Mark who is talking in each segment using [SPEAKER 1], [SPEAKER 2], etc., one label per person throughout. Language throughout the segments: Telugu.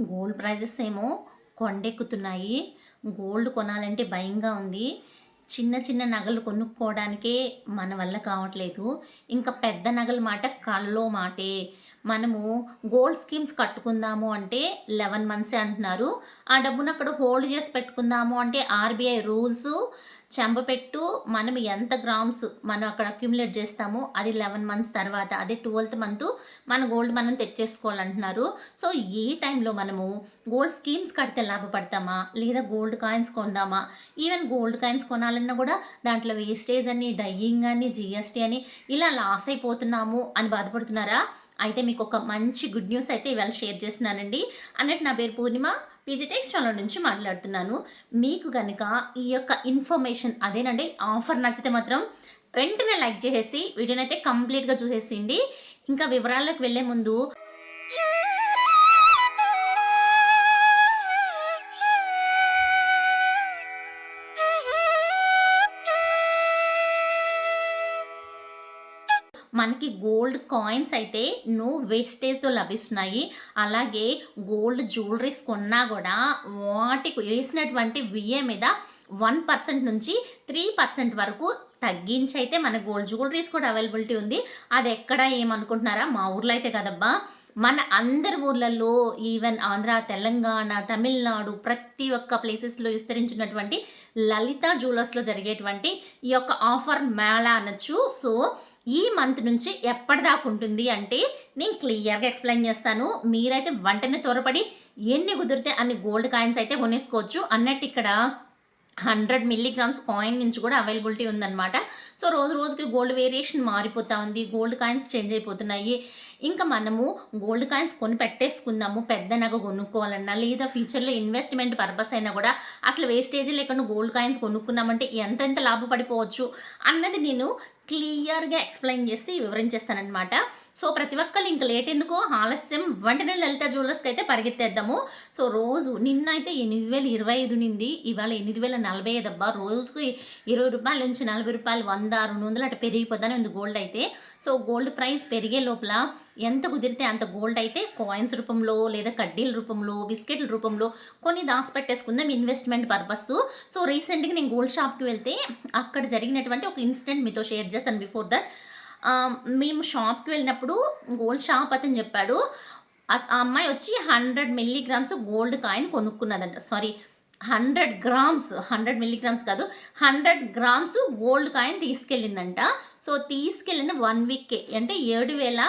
[SPEAKER 1] గోల్డ్ ప్రైజెస్ ఏమో కొండెక్కుతున్నాయి. గోల్డ్ కొనాలంటే భయంగా ఉంది. చిన్న చిన్న నగలు కొనుక్కోవడానికే మన వల్ల కావట్లేదు. ఇంకా పెద్ద నగల మాట కళ్ళలో మాటే. మనము గోల్డ్ స్కీమ్స్ కట్టుకుందాము అంటే లెవెన్ మంత్సే అంటున్నారు. ఆ డబ్బును అక్కడ హోల్డ్ చేసి పెట్టుకుందాము అంటే ఆర్బీఐ రూల్స్ చెంబపెట్టు మనం ఎంత గ్రామ్స్ మనం అక్కడ అక్యుములేట్ చేస్తామో అది లెవెన్ మంత్స్ తర్వాత అదే ట్వెల్త్ మంత్ మన గోల్డ్ మనం తెచ్చేసుకోవాలంటున్నారు. సో ఈ టైంలో మనము గోల్డ్ స్కీమ్స్ కడితే లాభపడతామా? లేదా గోల్డ్ కాయిన్స్ కొందామా? ఈవెన్ గోల్డ్ కాయిన్స్ కొనాలన్నా కూడా దాంట్లో వేస్టేజ్ అని డయ్యింగ్ అని జిఎస్టీ అని ఇలా లాస్ అయిపోతున్నాము అని బాధపడుతున్నారా? అయితే మీకు ఒక మంచి గుడ్ న్యూస్ అయితే ఇవాళ షేర్ చేస్తున్నానండి. అన్నట్టు నా పేరు పూర్ణిమ పీజీ టెక్స్ నుంచి మాట్లాడుతున్నాను. మీకు కనుక ఈ యొక్క ఇన్ఫర్మేషన్ అదేనండి ఆఫర్ నచ్చితే మాత్రం వెంటనే లైక్ చేసేసి వీడియోనైతే కంప్లీట్గా చూసేసిండి ఇంకా వివరాల్లోకి వెళ్ళే ముందు మనకి గోల్డ్ కాయిన్స్ అయితే నో వేస్టేజ్తో లభిస్తున్నాయి. అలాగే గోల్డ్ జ్యువెలరీస్ కొన్నా కూడా వాటికి వేసినటువంటి విఏ మీద వన్ పర్సెంట్ నుంచి త్రీ పర్సెంట్ వరకు తగ్గించి అయితే మన గోల్డ్ జ్యువెలరీస్ కూడా అవైలబిలిటీ ఉంది. అది ఎక్కడ ఏమనుకుంటున్నారా? మా ఊర్లో అయితే కదబ్బా. మన అందరి ఊర్లలో ఈవెన్ ఆంధ్ర తెలంగాణ తమిళనాడు ప్రతి ఒక్క ప్లేసెస్లో విస్తరించినటువంటి లలిత జ్యువెలర్స్లో జరిగేటువంటి ఈ యొక్క ఆఫర్ మేళా అనొచ్చు. సో ఈ మంత్ నుంచి ఎప్పటిదాకా ఉంటుంది అంటే నేను క్లియర్గా ఎక్స్ప్లెయిన్ చేస్తాను. మీరైతే వెంటనే త్వరపడి ఎన్ని కుదిరితే అన్ని గోల్డ్ కాయిన్స్ అయితే కొనేసుకోవచ్చు. అన్నట్టు ఇక్కడ హండ్రెడ్ మిల్లీగ్రామ్స్ కాయిన్ నుంచి కూడా అవైలబిలిటీ ఉందన్నమాట. సో రోజు రోజుకి గోల్డ్ వేరియేషన్ మారిపోతూ ఉంది. గోల్డ్ కాయిన్స్ చేంజ్ అయిపోతున్నాయి. ఇంకా మనము గోల్డ్ కాయిన్స్ కొని పెట్టేసుకుందాము. పెద్ద నగ కొనుక్కోవాలన్నా లేదా ఫ్యూచర్లో ఇన్వెస్ట్మెంట్ పర్పస్ అయినా కూడా అసలు వేస్టేజ్ లేకుండా గోల్డ్ కాయిన్స్ కొనుక్కున్నామంటే ఎంతెంత లాభపడిపోవచ్చు అన్నది నేను క్లియర్గా ఎక్స్ప్లెయిన్ చేసి వివరించేస్తానమాట సో ప్రతి ఒక్కళ్ళు ఇంకా లేట్ ఎందుకో ఆలస్యం. వెంటనే లలిత జ్యువెలర్స్కి అయితే పరిగెత్తేద్దాము. సో రోజు నిన్న అయితే ఎనిమిది వేల ఇరవై ఐదు నింది ఇవాళ ఎనిమిది వేల నలభై ఐదు అబ్బా రోజుకి ఇరవై రూపాయల నుంచి నలభై రూపాయలు వంద రెండు వందలు అట్లా పెరిగిపోతానే ఉంది గోల్డ్ అయితే. సో గోల్డ్ ప్రైస్ పెరిగే లోపల ఎంత కుదిరితే అంత గోల్డ్ అయితే కాయిన్స్ రూపంలో లేదా కడ్డీల రూపంలో బిస్కెట్ల రూపంలో కొన్ని దాచిపెట్టేసుకుందాం ఇన్వెస్ట్మెంట్ పర్పస్ సో రీసెంట్గా నేను గోల్డ్ షాప్కి వెళ్తే అక్కడ జరిగినటువంటి ఒక ఇన్సిడెంట్ మీతో షేర్ చేస్తాను బిఫోర్ దట్. మేము షాప్కి వెళ్ళినప్పుడు గోల్డ్ షాప్ అతను చెప్పాడు ఆ అమ్మాయి వచ్చి hundred milligrams gold coin కొనుక్కున్నదంట. Sorry hundred grams hundred milligrams కాదు హండ్రెడ్ గ్రామ్స్ గోల్డ్ కాయిన్ తీసుకెళ్ళిందంట. సో తీసుకెళ్ళిన వన్ వీక్కే అంటే ఏడు వేల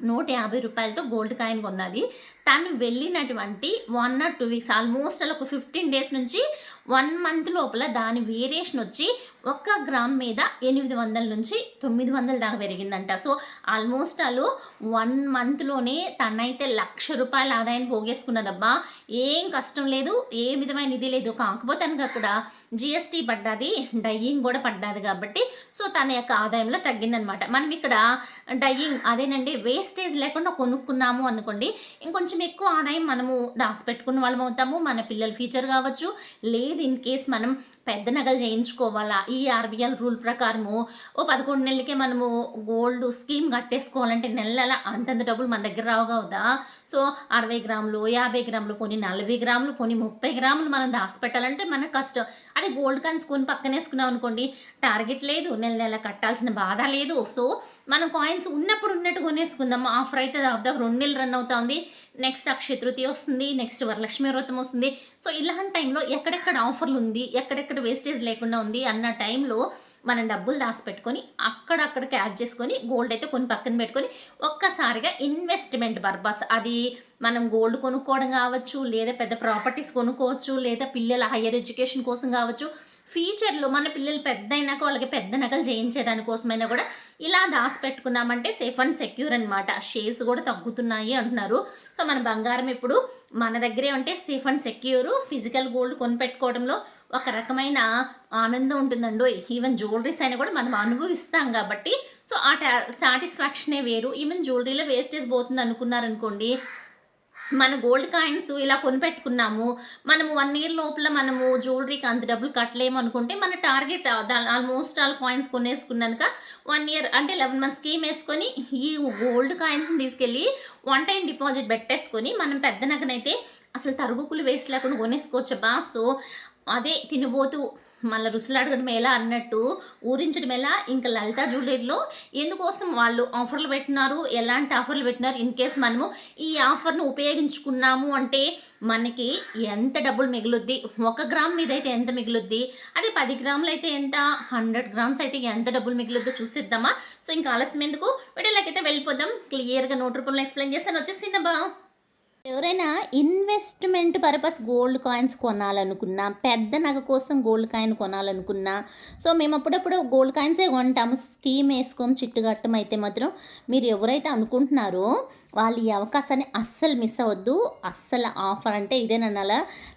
[SPEAKER 1] నూట యాభై రూపాయలతో గోల్డ్ కాయిన్ కొన్నది. తను వెళ్ళినటువంటి one or two weeks almost అలా ఒక ఫిఫ్టీన్ డేస్ నుంచి వన్ మంత్ లోపల దాని వేరియేషన్ వచ్చి ఒక్క గ్రామ్ మీద ఎనిమిది వందల నుంచి తొమ్మిది వందల దాకా పెరిగిందంట. సో ఆల్మోస్ట్ అలు వన్ మంత్లోనే తనైతే లక్ష రూపాయల ఆదాయం పోగేసుకున్నదబ్బా. ఏం కష్టం లేదు ఏ విధమైన ఇది లేదు. కాకపోతే తనకు అక్కడ జిఎస్టీ పడ్డది డయ్యింగ్ కూడా పడ్డది కాబట్టి సో తన యొక్క ఆదాయంలో తగ్గిందనమాట మనం ఇక్కడ డయ్యింగ్ అదేనండి వేస్టేజ్ లేకుండా కొనుక్కున్నాము అనుకోండి ఇంకొంచెం ఎక్కువ ఆదాయం మనము దాచిపెట్టుకున్న వాళ్ళం అవుతాము. మన పిల్లల ఫ్యూచర్ కావచ్చు. లేదు ఇన్ కేస్ మనం పెద్ద నగలు చేయించుకోవాలా? ఈ ఆర్బిఎల్ రూల్ ప్రకారము ఓ పదకొండు నెలలకే మనము గోల్డ్ స్కీమ్ కట్టేసుకోవాలంటే నెల నెల అంతంత డబ్బులు మన దగ్గర రావు కదా. సో అరవై గ్రాములు యాభై గ్రాములు పోనీ నలభై గ్రాములు పోనీ ముప్పై గ్రాములు మనం దాచిపెట్టాలంటే మనకు కష్టం. అదే గోల్డ్ కాయిన్స్ కొని పక్కన వేసుకున్నాం అనుకోండి టార్గెట్ లేదు నెల నెల కట్టాల్సిన బాధ లేదు. సో మనం కాయిన్స్ ఉన్నప్పుడు ఉన్నట్టు కొనేసుకుందాం. ఆఫర్ అయితే దాదాపు రెండు నెలలు రన్ అవుతా ఉంది. నెక్స్ట్ అక్షయ తృతీయ వస్తుంది నెక్స్ట్ వరలక్ష్మి వ్రతం వస్తుంది. సో ఇలాంటి టైంలో ఎక్కడెక్కడ ఆఫర్లు ఉంది ఎక్కడెక్కడ వేస్టేజ్ లేకుండా ఉంది అన్న టైంలో మనం డబ్బులు దాచిపెట్టుకొని అక్కడక్కడ క్యాచ్ చేసుకొని గోల్డ్ అయితే కొన్ని పక్కన పెట్టుకొని ఒక్కసారిగా ఇన్వెస్ట్మెంట్ పర్పస్ అది మనం గోల్డ్ కొనుక్కోవడం కావచ్చు లేదా పెద్ద ప్రాపర్టీస్ కొనుక్కోవచ్చు లేదా పిల్లల హయ్యర్ ఎడ్యుకేషన్ కోసం కావచ్చు ఫ్యూచర్లో మన పిల్లలు పెద్ద అయినాక వాళ్ళకి పెద్ద నగలు చేయించేదానికోసమైనా కూడా ఇలా దాచిపెట్టుకున్నామంటే సేఫ్ అండ్ సెక్యూర్ అనమాట షేర్స్ కూడా తగ్గుతున్నాయి అంటున్నారు. సో మన బంగారం ఇప్పుడు మన దగ్గరే ఉంటే safe and secure physical gold కొనిపెట్టుకోవడంలో ఒక రకమైన ఆనందం ఉంటుందండి. ఈవెన్ జ్యువెలరీస్ అయినా కూడా మనం అనుభవిస్తాం కాబట్టి. సో ఆ సాటిస్ఫాక్షనే వేరు. ఈవెన్ జ్యువెలరీలో వేస్టేజ్ పోతుంది అనుకున్నారనుకోండి మన గోల్డ్ కాయిన్స్ ఇలా కొనిపెట్టుకున్నాము. మనము వన్ ఇయర్ లోపల మనము జ్యువెలరీకి అంత డబ్బులు కట్టలేము అనుకుంటే మన టార్గెట్ ఆల్మోస్ట్ ఆల్ కాయిన్స్ కొనేసుకున్నాక వన్ ఇయర్ అంటే లెవెన్ మంత్ స్కీమ్ వేసుకొని ఈ గోల్డ్ కాయిన్స్ని తీసుకెళ్ళి వన్ టైం డిపాజిట్ పెట్టేసుకొని మనం పెద్ద నగనైతే అసలు తరుగుకులు వేస్ట్ లేకుండా కొనేసుకోవచ్చబ్బా. సో అదే తినబోతూ మళ్ళీ రుసులాడగడం ఎలా అన్నట్టు ఊరించడం ఎలా ఇంకా లలిత జ్యువెలరీలో ఎందుకోసం వాళ్ళు ఆఫర్లు పెట్టినారు ఎలాంటి ఆఫర్లు పెట్టినారు ఇన్ కేస్ మనము ఈ ఆఫర్ను ఉపయోగించుకున్నాము అంటే మనకి ఎంత డబ్బులు మిగులుద్ది? ఒక గ్రామ్ మీద అయితే ఎంత మిగులుద్ది? అదే పది గ్రాములు అయితే ఎంత? హండ్రెడ్ గ్రామ్స్ అయితే ఎంత డబ్బులు మిగులుద్దో చూసిద్దామా? సో ఇంకా ఆలస్యం ఎందుకు? వీడియోలోకి అయితే వెళ్ళిపోదాం. క్లియర్గా నోట్ రూపంలో ఎక్స్ప్లెయిన్ చేస్తాను వచ్చేసి బా ఎవరైనా ఇన్వెస్ట్మెంట్ పర్పస్ గోల్డ్ కాయిన్స్ కొనాలనుకున్నా పెద్ద నగ కోసం గోల్డ్ కాయిన్ కొనాలనుకున్నా సో మేము అప్పుడప్పుడు గోల్డ్ కాయిన్సే కొంటాము. స్కీమ్ వేసుకోము చిట్టుగట్టం అయితే మాత్రం మీరు ఎవరైతే అనుకుంటున్నారో వాళ్ళు ఈ అవకాశాన్ని అస్సలు మిస్ అవ్వద్దు. అస్సలు ఆఫర్ అంటే ఇదేనన్నాల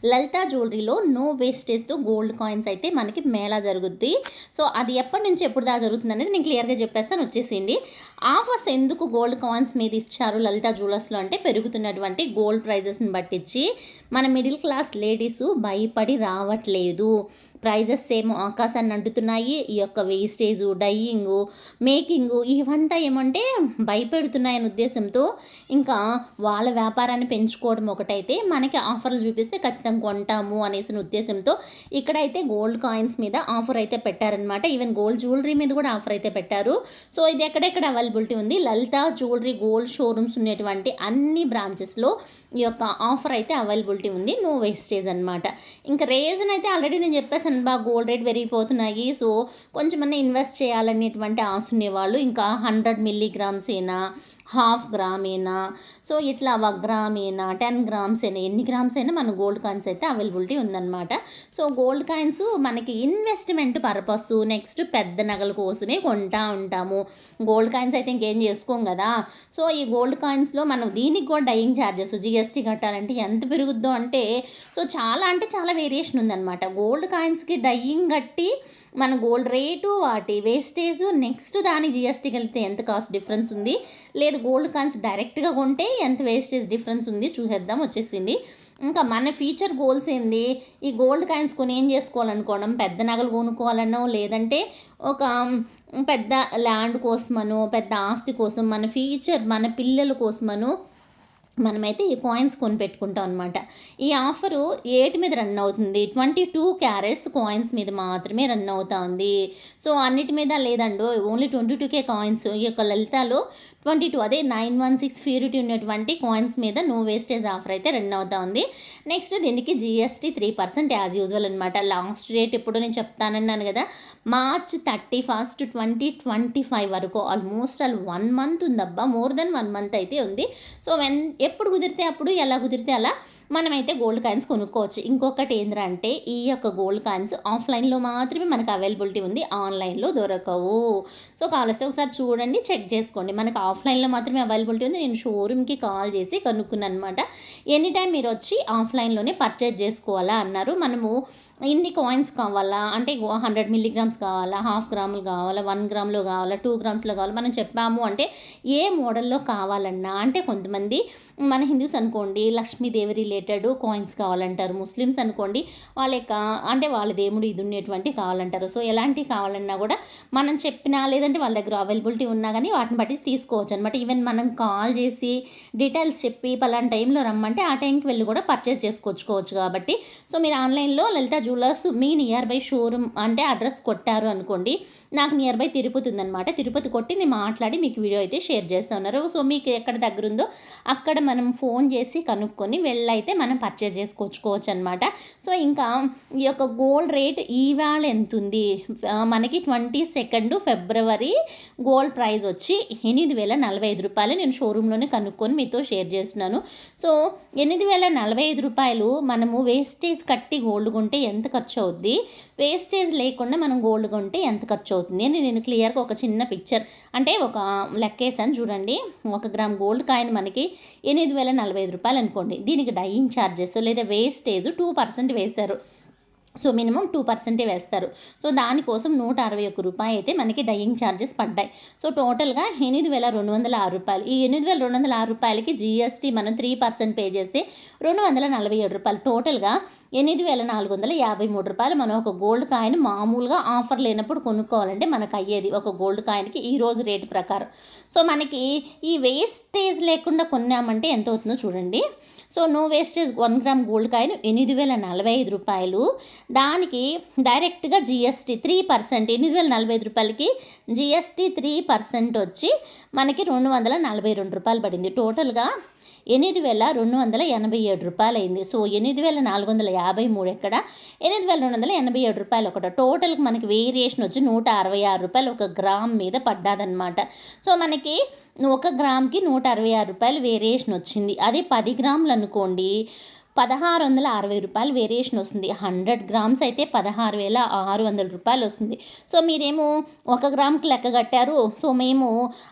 [SPEAKER 1] లలిత జ్యువెలరీలో నో వేస్టేజ్తో గోల్డ్ కాయిన్స్ అయితే మనకి మేళా జరుగుద్ది. సో అది ఎప్పటి నుంచి ఎప్పుడు దా జరుగుతుంది అనేది నేను క్లియర్గా చెప్పేస్తాను. వచ్చేసింది. ఆఫర్స్ ఎందుకు గోల్డ్ కాయిన్స్ మీద ఇచ్చారు లలిత జ్యువెలర్స్లో అంటే పెరుగుతున్నటువంటి గోల్డ్ ప్రైజెస్ని బట్టించి మన మిడిల్ క్లాస్ లేడీస్ భయపడి రావట్లేదు. ప్రైజెస్ ఏమో ఆకాశాన్ని అంటుతున్నాయి. ఈ యొక్క వేస్టేజు డైయింగు మేకింగు ఇవంతా ఏమంటే భయపెడుతున్నాయనే ఉద్దేశంతో ఇంకా వాళ్ళ వ్యాపారాన్ని పెంచుకోవడం ఒకటైతే మనకి ఆఫర్లు చూపిస్తే ఖచ్చితంగా కొంటాము అనేసిన ఉద్దేశంతో ఇక్కడైతే గోల్డ్ కాయిన్స్ మీద ఆఫర్ అయితే పెట్టారనమాట ఈవెన్ గోల్డ్ జ్యువెలరీ మీద కూడా ఆఫర్ అయితే పెట్టారు. సో ఇది ఎక్కడెక్కడ అవైలబిలిటీ ఉంది? లలిత జ్యువెలరీ గోల్డ్ షోరూమ్స్ ఉన్నటువంటి అన్ని బ్రాంచెస్లో ఈ యొక్క ఆఫర్ అయితే అవైలబిలిటీ ఉంది. నో వేస్టేజ్ అనమాట ఇంకా రీజన్ అయితే ఆల్రెడీ నేను చెప్పేసాను బాగా గోల్డ్ రేట్ పెరిగిపోతున్నాయి. సో కొంచెమన్నా ఇన్వెస్ట్ చేయాలనేటువంటి ఆశ ఉండేవాళ్ళు. ఇంకా హండ్రెడ్ మిల్లీగ్రామ్స్ అయినా హాఫ్ గ్రామేనా? సో ఇట్లా ఒక గ్రామేనా? టెన్ గ్రామ్స్ అయినా ఎన్ని గ్రామ్స్ అయినా మన గోల్డ్ కాయిన్స్ అయితే అవైలబిలిటీ ఉందన్నమాట. సో గోల్డ్ కాయిన్స్ మనకి ఇన్వెస్ట్మెంట్ పర్పస్ నెక్స్ట్ పెద్ద నగల కోసమే కొంటా ఉంటాము. గోల్డ్ కాయిన్స్ అయితే ఇంకేం చేసుకోం కదా? సో ఈ గోల్డ్ కాయిన్స్లో మనం దీనికి కూడా డయింగ్ ఛార్జెస్ జిఎస్టీ కట్టాలంటే ఎంత పెరుగుద్దో అంటే సో చాలా అంటే చాలా వేరియేషన్ ఉందన్నమాట. గోల్డ్ కాయిన్స్కి డయింగ్ కట్టి మన గోల్డ్ రేటు వాటి వేస్టేజ్ నెక్స్ట్ దాని జిఎస్టీకి వెళ్తే ఎంత కాస్ట్ డిఫరెన్స్ ఉంది? లేదు గోల్డ్ కాయిన్స్ డైరెక్ట్గా కొంటే ఎంత వేస్టేజ్ డిఫరెన్స్ ఉంది? చూసేద్దాం వచ్చేసింది. ఇంకా మన ఫ్యూచర్ గోల్స్ ఏంది? ఈ గోల్డ్ కాయిన్స్ కొని ఏం చేసుకోవాలనుకోవడం? పెద్ద నగలు కొనుక్కోవాలనో లేదంటే ఒక పెద్ద ల్యాండ్ కోసమనో పెద్ద ఆస్తి కోసం మన ఫ్యూచర్ మన పిల్లల కోసమనో మనమైతే ఈ కాయిన్స్ కొని పెట్టుకుంటాం అనమాట ఈ ఆఫరు ఏటి మీద రన్ అవుతుంది. ట్వంటీ టూ క్యారెట్స్ కాయిన్స్ మీద మాత్రమే రన్ అవుతా ఉంది సో అన్నిటి మీద లేదండి ఓన్లీ ట్వంటీ టూకే కాయిన్స్ ఈ యొక్క లలితాలో ట్వంటీ టూ అదే నైన్ వన్ సిక్స్ ప్యూరిటీ ఉన్నటువంటి కాయిన్స్ మీద నో వేస్టేజ్ ఆఫర్ అయితే రన్ అవుతా ఉంది నెక్స్ట్ దీనికి GST three percent as usual అనమాట లాస్ట్ రేట్ ఎప్పుడు నేను చెప్తానన్నాను కదా. March thirty first twenty twenty five వరకు ఆల్మోస్ట్ ఆల్ వన్ మంత్ ఉందబ్బా. మోర్ దెన్ వన్ మంత్ అయితే ఉంది. సో వెన్ ఎప్పుడు కుదిరితే అప్పుడు ఎలా కుదిరితే అలా మనమైతే గోల్డ్ కాయిన్స్ కొనుక్కోవచ్చు. ఇంకొకటి ఏంటంటే ఈ యొక్క గోల్డ్ కాయిన్స్ ఆఫ్లైన్లో మాత్రమే మనకు అవైలబిలిటీ ఉంది. ఆన్లైన్లో దొరకవు. సో కావాల్సి ఒకసారి చూడండి చెక్ చేసుకోండి. మనకు ఆఫ్లైన్లో మాత్రమే అవైలబిలిటీ ఉంది. నేను షోరూమ్కి కాల్ చేసి కనుక్కున్నాను అనమాట ఎనీ టైం మీరు వచ్చి ఆఫ్లైన్లోనే పర్చేజ్ చేసుకోవాలా అన్నారు. మనము ఇన్ని కాయిన్స్ కావాలా? అంటే హండ్రెడ్ మిల్లీగ్రామ్స్ కావాలా? హాఫ్ గ్రాములు కావాలా? వన్ గ్రామ్లో కావాలా? టూ గ్రామ్స్లో కావాలా? మనం చెప్పాము అంటే ఏ మోడల్లో కావాలన్నా అంటే కొంతమంది మన హిందూస్ అనుకోండి లక్ష్మీదేవి రిలేటెడ్ కాయిన్స్ కావాలంటారు. ముస్లిమ్స్ అనుకోండి వాళ్ళ యొక్క అంటే వాళ్ళ దేవుడు ఇది ఉండేటువంటి కావాలంటారు. సో ఎలాంటివి కావాలన్నా కూడా మనం చెప్పినా లేదంటే వాళ్ళ దగ్గర అవైలబిలిటీ ఉన్నా కానీ వాటిని బట్టి తీసుకోవచ్చు అనమాట ఈవెన్ మనం కాల్ చేసి డీటెయిల్స్ చెప్పి పలానా టైంలో రమ్మంటే ఆ టైంకి వెళ్ళి కూడా పర్చేస్ చేసుకొచ్చుకోవచ్చు కాబట్టి. సో మీరు ఆన్లైన్లో లలిత జ్యువెలర్స్ మీ నియర్ బై షోరూమ్ అంటే అడ్రస్ కొట్టారు అనుకోండి నాకు నియర్ బై తిరుపతి ఉందనమాట తిరుపతి కొట్టి నేను మాట్లాడి మీకు వీడియో అయితే షేర్ చేస్తూ ఉన్నారు. సో మీకు ఎక్కడ దగ్గర ఉందో అక్కడ మనం ఫోన్ చేసి కనుక్కొని వెళ్ళైతే మనం పర్చేజ్ చేసుకొచ్చుకోవచ్చు అనమాట సో ఇంకా ఈ యొక్క గోల్డ్ రేట్ ఈవేళ ఎంత ఉంది మనకి twenty second February gold price వచ్చి ఎనిమిది వేల నలభై ఐదు రూపాయలు. నేను షోరూంలోనే కనుక్కొని మీతో షేర్ చేస్తున్నాను. సో ఎనిమిది వేల నలభై ఐదు రూపాయలు మనము వేస్టేజ్ కట్టి గోల్డ్ కొంటే ఎంత ఖర్చు అవుద్ది వేస్టేజ్ లేకుండా మనం గోల్డ్ కొంటే ఎంత ఖర్చు అవుతుంది అని నేను క్లియర్గా ఒక చిన్న పిక్చర్ అంటే ఒక లెక్కేసాను చూడండి. ఒక గ్రామ్ గోల్డ్ కాయిన్ మనకి ఎనిమిది వేల నలభై ఐదు రూపాయలు అనుకోండి. దీనికి డైయింగ్ ఛార్జెస్ లేదా వేస్టేజ్ టూ పర్సెంట్ వేశారు. సో మినిమం టూ పర్సెంటే వేస్తారు. సో దానికోసం నూట అరవై ఒక్క రూపాయి అయితే మనకి డయింగ్ ఛార్జెస్ పడ్డాయి. సో టోటల్గా ఎనిమిది వేల రెండు వందల ఆరు రూపాయలు. ఈ ఎనిమిది వేల రెండు వందల ఆరు రూపాయలకి జీఎస్టీ మనం త్రీ పర్సెంట్ పే చేస్తే రెండు వందల నలభై ఏడు రూపాయలు. టోటల్గా ఎనిమిది వేల నాలుగు వందల యాభై మూడు రూపాయలు మనం ఒక గోల్డ్ కాయిన్ మామూలుగా ఆఫర్ లేనప్పుడు కొనుక్కోవాలంటే మనకు అయ్యేది ఒక గోల్డ్ కాయిన్కి ఈ రోజు రేటు ప్రకారం. సో మనకి ఈ వేస్టేజ్ లేకుండా కొన్నామంటే ఎంత అవుతుందో చూడండి. So no wastage one gram gold coin ఎనిమిది వేల నలభై ఐదు రూపాయలు. దానికి డైరెక్ట్గా జిఎస్టీ త్రీ పర్సెంట్ ఎనిమిది వేల నలభై ఐదు రూపాయలకి జిఎస్టీ త్రీ పర్సెంట్ వచ్చి మనకి రెండు వందల నలభై రెండు రూపాయలు పడింది. టోటల్గా ఎనిమిది వేల రెండు వందల ఎనభై ఏడు రూపాయలు అయింది సో ఎనిమిది వేల నాలుగు వందల యాభై మూడు ఎక్కడ? ఎనిమిది వేల రెండు వందల ఎనభై ఏడు రూపాయలు ఒకట. టోటల్కి మనకి వేరియేషన్ వచ్చి నూట అరవై ఆరు రూపాయలు ఒక గ్రామ్ మీద పడ్డాదనమాట సో మనకి ఒక గ్రామ్కి నూట అరవై ఆరు రూపాయలు వేరియేషన్ వచ్చింది. అదే పది గ్రాములు అనుకోండి. పదహారు వందల అరవై రూపాయలు వేరియేషన్ వస్తుంది. హండ్రెడ్ గ్రామ్స్ అయితే పదహారు వేల ఆరు వందల రూపాయలు వస్తుంది. సో మీరేమో ఒక గ్రామ్కి లెక్క కట్టారు. సో మేము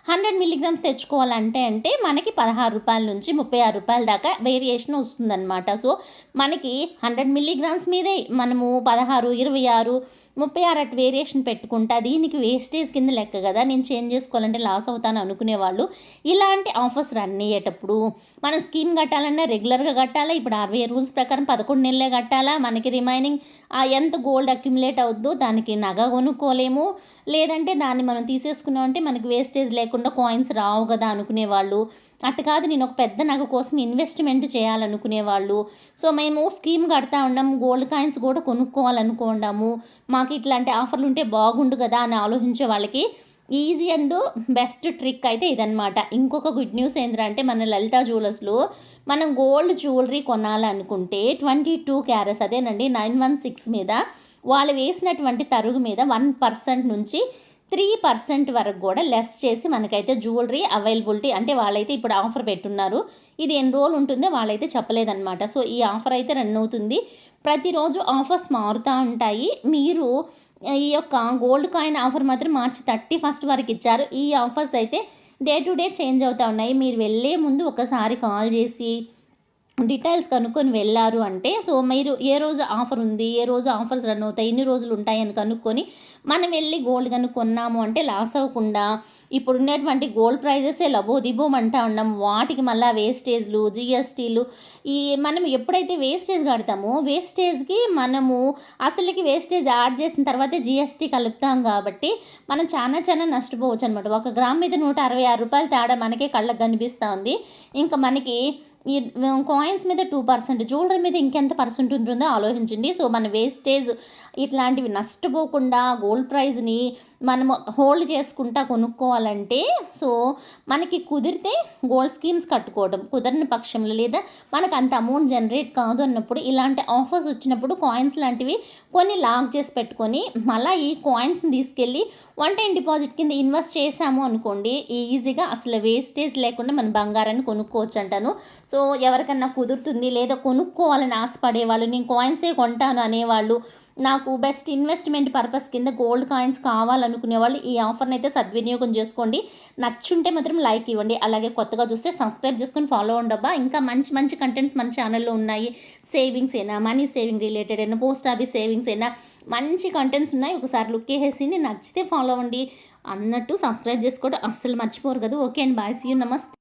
[SPEAKER 1] హండ్రెడ్ మిల్లీగ్రామ్స్ తెచ్చుకోవాలంటే అంటే మనకి పదహారు రూపాయల నుంచి ముప్పై ఆరు రూపాయల దాకా వేరియేషన్ వస్తుందన్నమాట. సో మనకి హండ్రెడ్ మిల్లీగ్రామ్స్ మీదే మనము పదహారు ఇరవై ఆరు ముప్పై ఆరు అటు వేరియేషన్ పెట్టుకుంటా దీనికి వేస్టేజ్ కింద లెక్క కదా. నేను చేంజ్ చేసుకోవాలంటే లాస్ అవుతాను అనుకునేవాళ్ళు ఇలాంటి ఆఫర్స్ రన్ అయ్యేటప్పుడు మనం స్కీమ్ కట్టాలన్నా రెగ్యులర్గా కట్టాలా? ఇప్పుడు అరవై రూల్స్ ప్రకారం పదకొండు నెలలే కట్టాలా? మనకి రిమైనింగ్ ఎంత గోల్డ్ అక్యుములేట్ అవుద్దో. దానికి నగ కొనుక్కోలేము. లేదంటే దాన్ని మనం తీసేసుకున్నామంటే మనకి వేస్టేజ్ లేకుండా కాయిన్స్ రావు కదా అనుకునేవాళ్ళు. అటు కాదు నేను ఒక పెద్ద నగ కోసం ఇన్వెస్ట్మెంట్ చేయాలనుకునేవాళ్ళు. సో మేము స్కీమ్ కడతా ఉన్నాము. గోల్డ్ కాయిన్స్ కూడా కొనుక్కోవాలనుకోండాము. మాకు ఇట్లాంటి ఆఫర్లు ఉంటే బాగుండు కదా అని ఆలోచించే వాళ్ళకి ఈజీ అండ్ బెస్ట్ ట్రిక్ అయితే ఇదనమాట ఇంకొక గుడ్ న్యూస్ ఏంటంటే మన లలిత జ్యువెలర్స్లో మనం గోల్డ్ జ్యువెలరీ కొనాలనుకుంటే ట్వంటీ టూ క్యారెట్స్ అదేనండి నైన్ వన్ సిక్స్ మీద వాళ్ళు వేసినటువంటి తరుగు మీద వన్ పర్సెంట్ నుంచి త్రీ పర్సెంట్ వరకు కూడా లెస్ చేసి మనకైతే జ్యువెలరీ అవైలబిలిటీ అంటే వాళ్ళైతే ఇప్పుడు ఆఫర్ పెట్టున్నారు. ఇది ఎన్ని రోజులు ఉంటుందో వాళ్ళైతే చెప్పలేదన్నమాట. సో ఈ ఆఫర్ అయితే రన్ అవుతుంది. ప్రతిరోజు ఆఫర్స్ మారుతూ ఉంటాయి. మీరు ఈ యొక్క గోల్డ్ కాయిన్ ఆఫర్ మాత్రం మార్చి థర్టీ ఫస్ట్ వరకు ఇచ్చారు. ఈ ఆఫర్స్ అయితే డే టు డే చేంజ్ అవుతూ ఉన్నాయి. మీరు వెళ్ళే ముందు ఒకసారి కాల్ చేసి డీటెయిల్స్ కనుక్కొని వెళ్ళారు అంటే సో మీరు ఏ రోజు ఆఫర్ ఉంది ఏ రోజు ఆఫర్స్ రన్ అవుతాయి ఎన్ని రోజులు ఉంటాయని కనుక్కొని మనం వెళ్ళి గోల్డ్ కనుక కొన్నాము అంటే లాస్ అవ్వకుండా ఇప్పుడు ఉన్నటువంటి గోల్డ్ ప్రైజెసే లబోదిబోం అంటా ఉన్నాం వాటికి మళ్ళీ వేస్టేజ్లు జిఎస్టీలు ఈ మనం ఎప్పుడైతే వేస్టేజ్ కడతామో వేస్టేజ్కి మనము అసలుకి వేస్టేజ్ యాడ్ చేసిన తర్వాతే జిఎస్టీ కలుపుతాం కాబట్టి మనం చాలా చాలా నష్టపోవచ్చు అనమాట ఒక గ్రామ్ మీద నూట అరవై ఆరు రూపాయలు తేడా మనకే కళ్ళకు కనిపిస్తూ ఉంది. ఇంకా మనకి ఈ కాయిన్స్ మీద టూ పర్సెంట్ జ్యువెలరీ మీద ఇంకెంత పర్సెంట్ ఉంటుందో ఆలోచించండి. సో మన వేస్టేజ్ ఇట్లాంటివి నష్టపోకుండా గోల్డ్ ప్రైజ్ని మనము హోల్డ్ చేసుకుంటా కొనుక్కోవాలంటే సో మనకి కుదిరితే గోల్డ్ స్కీమ్స్ కట్టుకోవడం కుదరని పక్షంలో లేదా మనకు అంత అమౌంట్ జనరేట్ కాదు అన్నప్పుడు ఇలాంటి ఆఫర్స్ వచ్చినప్పుడు కాయిన్స్ లాంటివి కొన్ని లాక్ చేసి పెట్టుకొని మళ్ళీ ఈ కాయిన్స్ని తీసుకెళ్ళి వన్ టైం డిపాజిట్ కింద ఇన్వెస్ట్ చేసాము అనుకోండి ఈజీగా అసలు వేస్టేజ్ లేకుండా మన బంగారాన్ని కొనుక్కోవచ్చు అంటాను. సో ఎవరికన్నా కుదురుతుంది లేదా కొనుక్కోవాలని ఆశపడేవాళ్ళు నేను కాయిన్సే కొంటాను అనేవాళ్ళు నాకు బెస్ట్ ఇన్వెస్ట్మెంట్ పర్పస్ కింద గోల్డ్ కాయిన్స్ కావాలనుకునే వాళ్ళు ఈ ఆఫర్ని అయితే సద్వినియోగం చేసుకోండి. నచ్చుంటే మాత్రం లైక్ ఇవ్వండి. అలాగే కొత్తగా చూస్తే సబ్స్క్రైబ్ చేసుకొని ఫాలో అవ్వండబ్బా ఇంకా మంచి మంచి కంటెంట్స్ మన ఛానల్లో ఉన్నాయి. సేవింగ్స్ అయినా మనీ సేవింగ్ రిలేటెడ్ అయినా పోస్ట్ ఆఫీస్ సేవింగ్స్ అయినా మంచి కంటెంట్స్ ఉన్నాయి. ఒకసారి లుక్ వేసేసి నచ్చితే ఫాలో అవ్వండి. అన్నట్టు సబ్స్క్రైబ్ చేసుకోవడం అస్సలు మర్చిపోరు కదా. Okay and bye see you namaste